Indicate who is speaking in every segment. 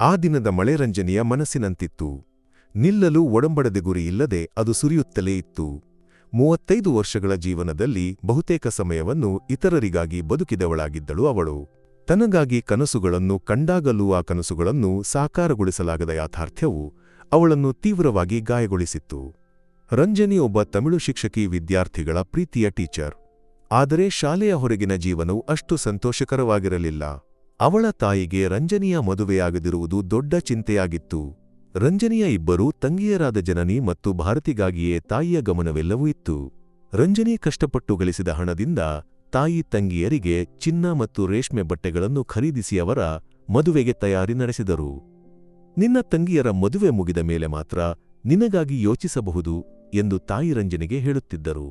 Speaker 1: ಆ ದಿನದ ಮಳೆರಂಜನೆಯ ಮನಸ್ಸಿನಂತಿತ್ತು. ನಿಲ್ಲಲು ಒಡಂಬಡದೆ ಗುರಿಯಿಲ್ಲದೆ ಅದು ಸುರಿಯುತ್ತಲೇ ಇತ್ತು. ಮೂವತ್ತೈದು ವರ್ಷಗಳ ಜೀವನದಲ್ಲಿ ಬಹುತೇಕ ಸಮಯವನ್ನು ಇತರರಿಗಾಗಿ ಬದುಕಿದವಳಾಗಿದ್ದಳು ಅವಳು. ತನಗಾಗಿ ಕನಸುಗಳನ್ನು ಕಂಡಾಗಲೂ ಆ ಕನಸುಗಳನ್ನು ಸಾಕಾರಗೊಳಿಸಲಾಗದ ಯಾಥಾರ್ಥ್ಯವು ಅವಳನ್ನು ತೀವ್ರವಾಗಿ ಗಾಯಗೊಳಿಸಿತ್ತು. ರಂಜನಿ ಒಬ್ಬ ತಮಿಳು ಶಿಕ್ಷಕಿ ವಿದ್ಯಾರ್ಥಿಗಳ ಪ್ರೀತಿಯ ಟೀಚರ್. ಆದರೆ ಶಾಲೆಯ ಹೊರಗಿನ ಜೀವನವು ಅಷ್ಟು ಸಂತೋಷಕರವಾಗಿರಲಿಲ್ಲ. ಅವಳ ತಾಯಿಗೆ ರಂಜನಿಯ ಮದುವೆಯಾಗದಿರುವುದು ದೊಡ್ಡ ಚಿಂತೆಯಾಗಿತ್ತು. ರಂಜನಿಯ ಇಬ್ಬರೂ ತಂಗಿಯರಾದ ಜನನಿ ಮತ್ತು ಭಾರತಿಗಾಗಿಯೇ ತಾಯಿಯ ಗಮನವೆಲ್ಲವೂ ಇತ್ತು. ರಂಜನಿ ಕಷ್ಟಪಟ್ಟು ಗಳಿಸಿದ ಹಣದಿಂದ ತಾಯಿ ತಂಗಿಯರಿಗೆ ಚಿನ್ನ ಮತ್ತು ರೇಷ್ಮೆ ಬಟ್ಟೆಗಳನ್ನು ಖರೀದಿಸಿ ಅವರ ಮದುವೆಗೆ ತಯಾರಿ ನಡೆಸಿದರು. ನಿನ್ನ ತಂಗಿಯರ ಮದುವೆ ಮುಗಿದ ಮೇಲೆ ಮಾತ್ರ ನಿನಗಾಗಿ ಯೋಚಿಸಬಹುದು ಎಂದು ತಾಯಿ ರಂಜನಿಗೆ ಹೇಳುತ್ತಿದ್ದರು.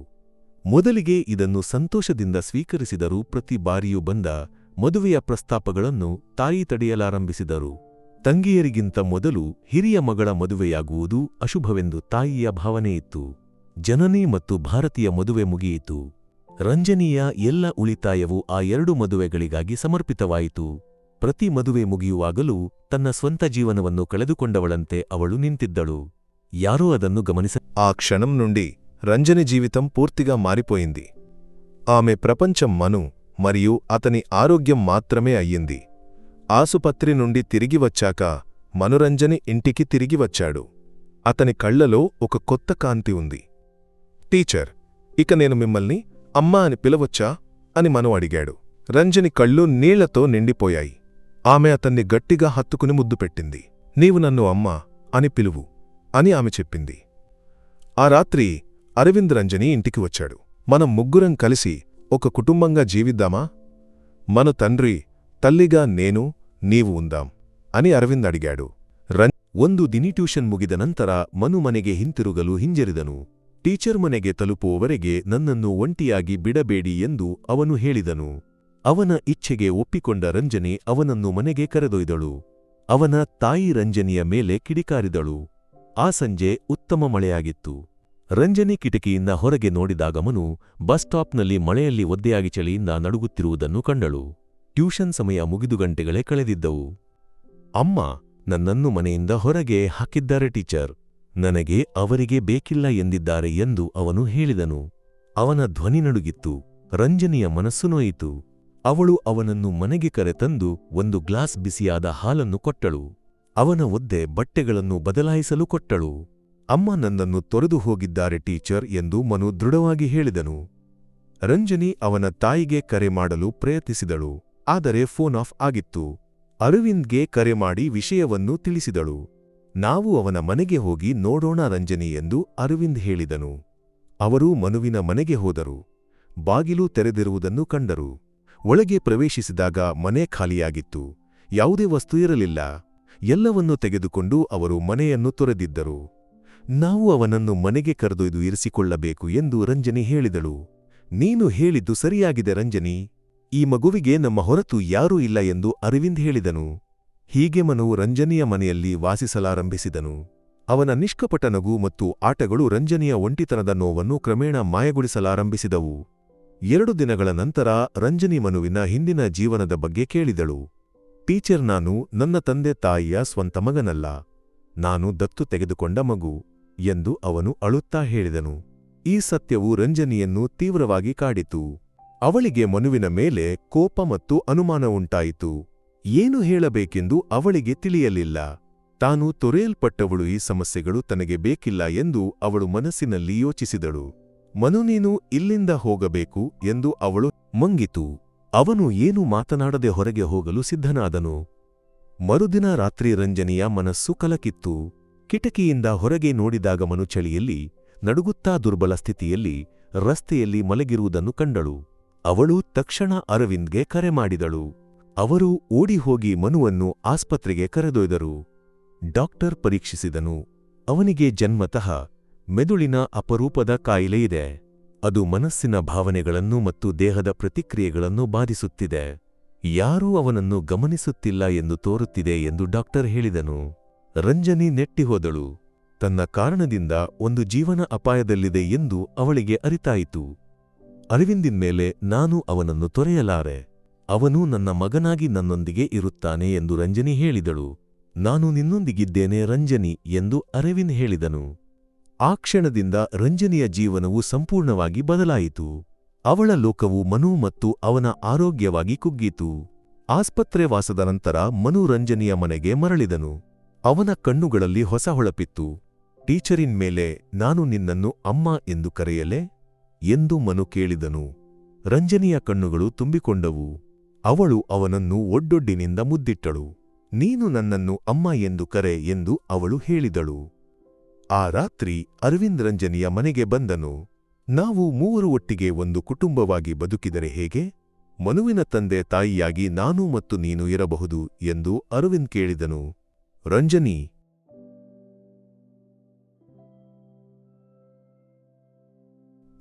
Speaker 1: ಮೊದಲಿಗೆ ಇದನ್ನು ಸಂತೋಷದಿಂದ ಸ್ವೀಕರಿಸಿದರೂ ಪ್ರತಿ ಬಾರಿಯೂ ಬಂದ ಮದುವೆಯ ಪ್ರಸ್ತಾಪಗಳನ್ನು ತಾಯಿ ತಡೆಯಲಾರಂಭಿಸಿದರು ತಂಗಿಯರಿಗಿಂತ ಮೊದಲು ಹಿರಿಯ ಮಗಳ ಮದುವೆಯಾಗುವುದು ಅಶುಭವೆಂದು ತಾಯಿಯ ಭಾವನೆಯಿತ್ತು ಜನನಿ ಮತ್ತು ಭಾರತೀಯ ಮದುವೆ ಮುಗಿಯಿತು ರಂಜನಿಯ ಎಲ್ಲ ಉಳಿತಾಯವು ಆ ಎರಡು ಮದುವೆಗಳಿಗಾಗಿ ಸಮರ್ಪಿತವಾಯಿತು ಪ್ರತಿ ಮದುವೆ ಮುಗಿಯುವಾಗಲೂ ತನ್ನ ಸ್ವಂತ ಜೀವನವನ್ನು ಕಳೆದುಕೊಂಡವಳಂತೆ ಅವಳು ನಿಂತಿದ್ದಳು ಯಾರೋ ಅದನ್ನು గమనిస
Speaker 2: ఆ క్షణం నుండి రంజని జీవితం పూర్తిగా మారిపోయింది ఆమె ప్రపంచం మను మరియు అతని ఆరోగ్యం మాత్రమే అయ్యింది. ఆసుపత్రి నుండి తిరిగి వచ్చాక మనురంజని ఇంటికి తిరిగి వచ్చాడు. అతని కళ్ళలో ఒక కొత్త కాంతి ఉంది. టీచర్ ఇక నేను మిమ్మల్ని అమ్మా అని పిలవచ్చా? అని మను అడిగాడు. రంజని కళ్ళు నీళ్ళతో నిండిపోయాయి. ఆమె అతన్ని గట్టిగా హత్తుకుని ముద్దు పెట్టింది. నీవు నన్ను అమ్మా అని పిలువు అని ఆమె చెప్పింది. ఆ రాత్రి అరవింద్ రంజని ఇంటికి వచ్చాడు. మనం ముగ్గురం కలిసి ఒక కుటుంబంగా జీవిద్దామా మన తండ్రి తల్లిగా నేను నీవు ఉందాం అని అరవింద్ అడిగాడు రం
Speaker 1: ಒಂದು ದಿನಿ ಟ್ಯೂಷನ್ ಮುಗಿದ ನಂತರ ಮನು ಮನೆಗೆ ಹಿಂತಿರುಗಲು ಹಿಂಜರಿದನು ಟೀಚರ್ ಮನೆಗೆ ತಲುಪುವವರೆಗೆ ನನ್ನನ್ನು ಒಂಟಿಯಾಗಿ ಬಿಡಬೇಡಿ ಎಂದು ಅವನು ಹೇಳಿದನು ಅವನ ಇಚ್ಛೆಗೆ ಒಪ್ಪಿಕೊಂಡ ರಂಜನಿ ಅವನನ್ನು ಮನೆಗೆ ಕರೆದೊಯ್ದಳು ಅವನ ತಾಯಿ ರಂಜನಿಯ ಮೇಲೆ ಕಿಡಿಕಾರಿದಳು ಆ ಸಂಜೆ ಉತ್ತಮ ಮಳೆಯಾಗಿತ್ತು ರಂಜನಿ ಕಿಟಕಿಯಿಂದ ಹೊರಗೆ ನೋಡಿದಾಗಮನು ಬಸ್ ಸ್ಟಾಪ್ನಲ್ಲಿ ಮಳೆಯಲ್ಲಿ ಒದ್ದೆಯಾಗಿ ಚಳಿಯಿಂದ ನಡುಗುತ್ತಿರುವುದನ್ನು ಕಂಡಳು. ಟ್ಯೂಷನ್ ಸಮಯ ಮುಗಿದು ಗಂಟೆಗಳೇ ಕಳೆದಿದ್ದವು. ಅಮ್ಮ, ನನ್ನನ್ನು ಮನೆಯಿಂದ ಹೊರಗೆ ಹಾಕಿದ್ದಾರೆ ಟೀಚರ್. ನನಗೆ ಅವರಿಗೆ ಬೇಕಿಲ್ಲ ಎಂದಿದ್ದಾರೆ ಎಂದು ಅವನು ಹೇಳಿದನು. ಅವನ ಧ್ವನಿ ನಡುಗಿತ್ತು. ರಂಜನಿಯ ಮನಸ್ಸು ನೋಯಿತು. ಅವಳು ಅವನನ್ನು ಮನೆಗೆ ಕರೆತಂದು ಒಂದು ಗ್ಲಾಸ್ ಬಿಸಿಯಾದ ಹಾಲನ್ನು ಕೊಟ್ಟಳು. ಅವನ ಒದ್ದೆ ಬಟ್ಟೆಗಳನ್ನು ಬದಲಾಯಿಸಲು ಕೊಟ್ಟಳು. ಅಮ್ಮ ನನ್ನನ್ನು ತೊರೆದು ಹೋಗಿದ್ದಾರೆ, ಟೀಚರ್ ಎಂದು ಮನು ದೃಢವಾಗಿ ಹೇಳಿದನು. ರಂಜನಿ ಅವನ ತಾಯಿಗೆ ಕರೆ ಮಾಡಲು ಪ್ರಯತ್ನಿಸಿದಳು, ಆದರೆ ಫೋನ್ ಆಫ್ ಆಗಿತ್ತು. ಅರವಿಂದ್ಗೆ ಕರೆ ಮಾಡಿ ವಿಷಯವನ್ನು ತಿಳಿಸಿದಳು. ನಾವು ಅವನ ಮನೆಗೆ ಹೋಗಿ ನೋಡೋಣ ರಂಜನಿ ಎಂದು ಅರವಿಂದ್ ಹೇಳಿದನು. ಅವರು ಮನುವಿನ ಮನೆಗೆ ಹೋದರು. ಬಾಗಿಲು ತೆರೆದಿರುವುದನ್ನು ಕಂಡರು. ಒಳಗೆ ಪ್ರವೇಶಿಸಿದಾಗ ಮನೆ ಖಾಲಿಯಾಗಿತ್ತು. ಯಾವುದೇ ವಸ್ತು ಇರಲಿಲ್ಲ. ಎಲ್ಲವನ್ನೂ ತೆಗೆದುಕೊಂಡು ಅವರು ಮನೆಯನ್ನು ತೊರೆದಿದ್ದರು. ನಾವು ಅವನನ್ನು ಮನೆಗೆ ಕರೆದೊಯ್ದು ಇರಿಸಿಕೊಳ್ಳಬೇಕು ಎಂದು ರಂಜನಿ ಹೇಳಿದಳು. ನೀನು ಹೇಳಿದ್ದು ಸರಿಯಾಗಿದೆ ರಂಜನಿ. ಈ ಮಗುವಿಗೆ ನಮ್ಮ ಹೊರತು ಯಾರೂ ಇಲ್ಲ ಎಂದು ಅರವಿಂದ್ ಹೇಳಿದನು. ಹೀಗೆ ಮನು ರಂಜನಿಯ ಮನೆಯಲ್ಲಿ ವಾಸಿಸಲಾರಂಭಿಸಿದನು. ಅವನ ನಿಷ್ಕಪಟ ನಗು ಮತ್ತು ಆಟಗಳು ರಂಜನಿಯ ಒಂಟಿತನದ ನೋವನ್ನು ಕ್ರಮೇಣ ಮಾಯಗೊಳಿಸಲಾರಂಭಿಸಿದವು. ಎರಡು ದಿನಗಳ ನಂತರ ರಂಜನಿ ಮನುವಿನ ಹಿಂದಿನ ಜೀವನದ ಬಗ್ಗೆ ಕೇಳಿದಳು. ಟೀಚರ್ ನಾನು ನನ್ನ ತಂದೆ ತಾಯಿಯ ಸ್ವಂತ ಮಗನಲ್ಲ. ನಾನು ದತ್ತು ತೆಗೆದುಕೊಂಡ ಮಗು. ಎಂದು ಅವನು ಅಳುತ್ತಾ ಹೇಳಿದನು. ಈ ಸತ್ಯವು ರಂಜನಿಯನ್ನು ತೀವ್ರವಾಗಿ ಕಾಡಿತು. ಅವಳಿಗೆ ಮನುವಿನ ಮೇಲೆ ಕೋಪ ಮತ್ತು ಅನುಮಾನ ಉಂಟಾಯಿತು. ಏನು ಹೇಳಬೇಕೆಂದು ಅವಳಿಗೆ ತಿಳಿಯಲಿಲ್ಲ. ತಾನು ತೊರೆಯಲ್ಪಟ್ಟವಳು ಈ ಸಮಸ್ಯೆಗಳು ತನಗೆ ಬೇಕಿಲ್ಲ ಎಂದು ಅವಳು ಮನಸ್ಸಿನಲ್ಲಿ ಯೋಚಿಸಿದಳು. ಮನು ನೀನು ಇಲ್ಲಿಂದ ಹೋಗಬೇಕು ಎಂದು ಅವಳು ಮಂಗಿತು. ಅವನು ಏನು ಮಾತನಾಡದೆ ಹೊರಗೆ ಹೋಗಲು ಸಿದ್ಧನಾದನು. ಮರುದಿನ ರಾತ್ರಿ ರಂಜನಿಯ ಮನಸ್ಸು ಕಲಕಿತ್ತು. ಕಿಟಕಿಯಿಂದ ಹೊರಗೆ ನೋಡಿದಾಗ ಮನುಚಳಿಯಲ್ಲಿ ನಡುಗುತ್ತಾ ದುರ್ಬಲ ಸ್ಥಿತಿಯಲ್ಲಿ ರಸ್ತೆಯಲ್ಲಿ ಮಲಗಿರುವುದನ್ನು ಕಂಡಳು. ಅವಳು ತಕ್ಷಣ ಅರವಿಂದ್ಗೆ ಕರೆ ಮಾಡಿದಳು. ಅವರು ಓಡಿಹೋಗಿ ಮನುವನ್ನು ಆಸ್ಪತ್ರೆಗೆ ಕರೆದೊಯ್ದರು. ಡಾಕ್ಟರ್ ಪರೀಕ್ಷಿಸಿದನು. ಅವನಿಗೆ ಜನ್ಮತಃ ಮೆದುಳಿನ ಅಪರೂಪದ ಕಾಯಿಲೆಯಿದೆ ಅದು ಮನಸ್ಸಿನ ಭಾವನೆಗಳನ್ನು ಮತ್ತು ದೇಹದ ಪ್ರತಿಕ್ರಿಯೆಗಳನ್ನು ಬಾಧಿಸುತ್ತಿದೆ. ಯಾರೂ ಅವನನ್ನು ಗಮನಿಸುತ್ತಿಲ್ಲ ಎಂದು ತೋರುತ್ತಿದೆ ಎಂದು ಡಾಕ್ಟರ್ ಹೇಳಿದನು. ರಂಜನಿ ನೆಟ್ಟಿಹೋದಳು ತನ್ನ ಕಾರಣದಿಂದ ಒಂದು ಜೀವನ ಅಪಾಯದಲ್ಲಿದೆ ಎಂದು ಅವಳಿಗೆ ಅರಿತಾಯಿತು. ಅರವಿಂದಿನ್ಮೇಲೆ ನಾನು ಅವನನ್ನು ತೊರೆಯಲಾರೆ. ಅವನು ನನ್ನ ಮಗನಾಗಿ ನನ್ನೊಂದಿಗೆ ಇರುತ್ತಾನೆ ಎಂದು ರಂಜನಿ ಹೇಳಿದಳು. ನಾನು ನಿನ್ನೊಂದಿಗಿದ್ದೇನೆ ರಂಜನಿ ಎಂದು ಅರವಿಂದ್ ಹೇಳಿದನು. ಆ ಕ್ಷಣದಿಂದ ರಂಜನಿಯ ಜೀವನವು ಸಂಪೂರ್ಣವಾಗಿ ಬದಲಾಯಿತು. ಅವಳ ಲೋಕವು ಮನು ಮತ್ತು ಅವನ ಆರೋಗ್ಯವಾಗಿ ಕುಗ್ಗಿತು. ಆಸ್ಪತ್ರೆ ವಾಸದ ನಂತರ ಮನು ರಂಜನಿಯ ಮನೆಗೆ ಮರಳಿದನು. ಅವನ ಕಣ್ಣುಗಳಲ್ಲಿ ಹೊಸ ಹೊಳಪಿತ್ತು. ಟೀಚರಿನ್ ಮೇಲೆ ನಾನು ನಿನ್ನನ್ನು ಅಮ್ಮ ಎಂದು ಕರೆಯಲೆ? ಎಂದು ಮನು ಕೇಳಿದನು. ರಂಜನಿಯ ಕಣ್ಣುಗಳು ತುಂಬಿಕೊಂಡವು. ಅವಳು ಅವನನ್ನು ಒಡ್ಡೊಡ್ಡಿನಿಂದ ಮುದ್ದಿಟ್ಟಳು. ನೀನು ನನ್ನನ್ನು ಅಮ್ಮ ಎಂದು ಕರೆ ಎಂದು ಅವಳು ಹೇಳಿದಳು. ಆ ರಾತ್ರಿ ಅರವಿಂದ್ ರಂಜನಿಯ ಮನೆಗೆ ಬಂದನು. ನಾವು ಮೂವರು ಒಟ್ಟಿಗೆ ಒಂದು ಕುಟುಂಬವಾಗಿ ಬದುಕಿದರೆ ಹೇಗೆ? ಮನುವಿನ ತಂದೆ ತಾಯಿಯಾಗಿ ನಾನು ಮತ್ತು ನೀನು ಇರಬಹುದು ಎಂದು ಅರವಿಂದ್ ಕೇಳಿದನು. ರಂಜನಿ.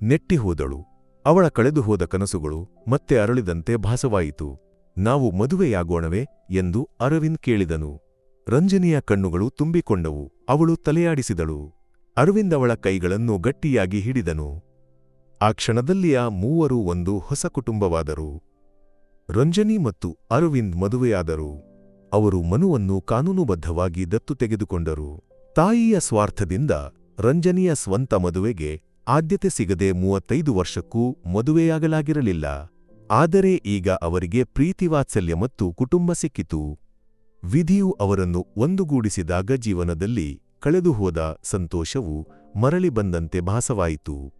Speaker 1: ನೆಟ್ಟಿಹೋದಳು ಅವಳ ಕಳೆದುಹೋದ ಕನಸುಗಳು ಮತ್ತೆ ಅರಳಿದಂತೆ ಭಾಸವಾಯಿತು. ನಾವು ಮದುವೆಯಾಗೋಣವೇ ಎಂದು ಅರವಿಂದ್ ಕೇಳಿದನು. ರಂಜನಿಯ ಕಣ್ಣುಗಳು ತುಂಬಿಕೊಂಡವು. ಅವಳು ತಲೆಯಾಡಿಸಿದಳು. ಅರವಿಂದ್ ಅವಳ ಕೈಗಳನ್ನು ಗಟ್ಟಿಯಾಗಿ ಹಿಡಿದನು. ಆ ಕ್ಷಣದಲ್ಲಿ ಆ ಮೂವರು ಒಂದು ಹೊಸ ಕುಟುಂಬವಾದರು. ರಂಜನಿ ಮತ್ತು ಅರವಿಂದ್ ಮದುವೆಯಾದರು. ಅವರು ಮನುವನ್ನು ಕಾನೂನುಬದ್ಧವಾಗಿ ದತ್ತು ತೆಗೆದುಕೊಂಡರು. ತಾಯಿಯ ಸ್ವಾರ್ಥದಿಂದ ರಂಜನಿಯ ಸ್ವಂತ ಮದುವೆಗೆ ಆದ್ಯತೆ ಸಿಗದೆ ಮೂವತ್ತೈದು ವರ್ಷಕ್ಕೂ ಮದುವೆಯಾಗಲಾಗಿರಲಿಲ್ಲ. ಆದರೆ ಈಗ ಅವರಿಗೆ ಪ್ರೀತಿವಾತ್ಸಲ್ಯ ಮತ್ತು ಕುಟುಂಬ ಸಿಕ್ಕಿತು. ವಿಧಿಯು ಅವರನ್ನು ಒಂದುಗೂಡಿಸಿದಾಗ ಜೀವನದಲ್ಲಿ ಕಳೆದುಹೋದ ಸಂತೋಷವು ಮರಳಿ ಬಂದಂತೆ ಭಾಸವಾಯಿತು.